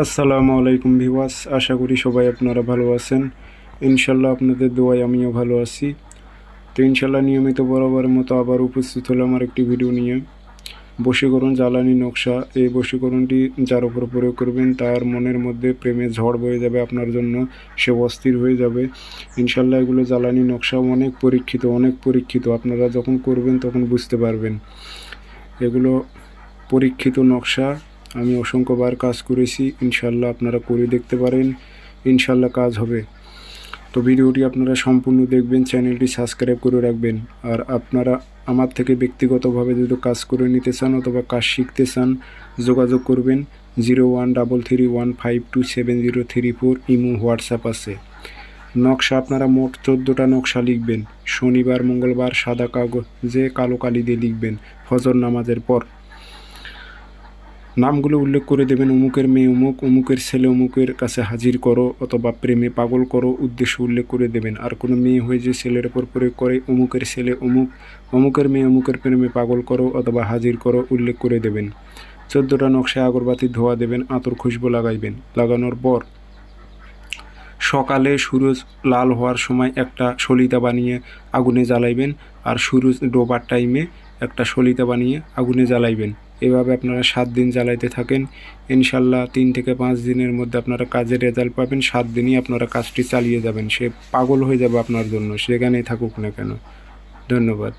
আসসালামু আলাইকুম ভিওয়াস আশা করি সবাই আপনারা ভালো আছেন। ইনশাল্লাহ আপনাদের দোয়ায় আমিও ভালো আছি। তো ইনশাল্লাহ নিয়মিত বরাবরের মতো আবার উপস্থিত হলো আমার একটি ভিডিও নিয়ে। বশীকরণ জ্বালানি নকশা, এই বশীকরণটি যার উপর প্রয়োগ করবেন, তার মনের মধ্যে প্রেমে ঝড় বয়ে যাবে, আপনার জন্য সে অস্থির হয়ে যাবে। ইনশাল্লাহ এগুলো জ্বালানি নকশা অনেক পরীক্ষিত অনেক পরীক্ষিত। আপনারা যখন করবেন তখন বুঝতে পারবেন। এগুলো পরীক্ষিত নকশা আমি অসংখ্যবার কাজ করেছি। ইনশাল্লাহ আপনারা করে দেখতে পারেন। ইনশাল্লাহ কাজ হবে। তো ভিডিওটি আপনারা সম্পূর্ণ দেখবেন, চ্যানেলটি সাবস্ক্রাইব করে রাখবেন। আর আপনারা আমার থেকে ব্যক্তিগতভাবে যদি কাজ করে নিতে চান অথবা কাজ শিখতে চান, যোগাযোগ করবেন zero one double three one five two seven zero three four imo WhatsApp আছে। নকশা আপনারা মোট চোদ্দোটা নকশা লিখবেন। শনিবার, মঙ্গলবার, সাদা কাগজে কালো কালি দিয়ে লিখবেন। ফজর নামাজের পর। নামগুলো উল্লেখ করে দেবেন, অমুকের মেয়ে অমুক, অমুকের ছেলে অমুকের কাছে হাজির করো অথবা প্রেমে পাগল করো উদ্দেশ্য উল্লেখ করে দেবেন। আর কোনো মেয়ে হয়ে যে ছেলের ওপর প্রয়োগ করে, অমুকের ছেলে অমুক, অমুকের মেয়ে অমুকের প্রেমে পাগল করো অথবা হাজির করো উল্লেখ করে দেবেন। চোদ্দোটা নকশায় আগরবাতি ধোয়া দেবেন, আতর খুশবু লাগাইবেন। লাগানোর পর সকালে সুরজ লাল হওয়ার সময় একটা সলিতা বানিয়ে আগুনে জ্বালাইবেন, আর সুরজ ডোবার টাইমে একটা সলিতা বানিয়ে আগুনে জ্বালাইবেন। এভাবে আপনারা সাত দিন জ্বালাইতে থাকেন। ইনশাল্লাহ তিন থেকে পাঁচ দিনের মধ্যে আপনারা কাজের রেজাল্ট পাবেন। সাত দিনই আপনারা কাজটি চালিয়ে যাবেন। সে পাগল হয়ে যাবে আপনার জন্য। সেখানেই থাকুক না কেন। ধন্যবাদ।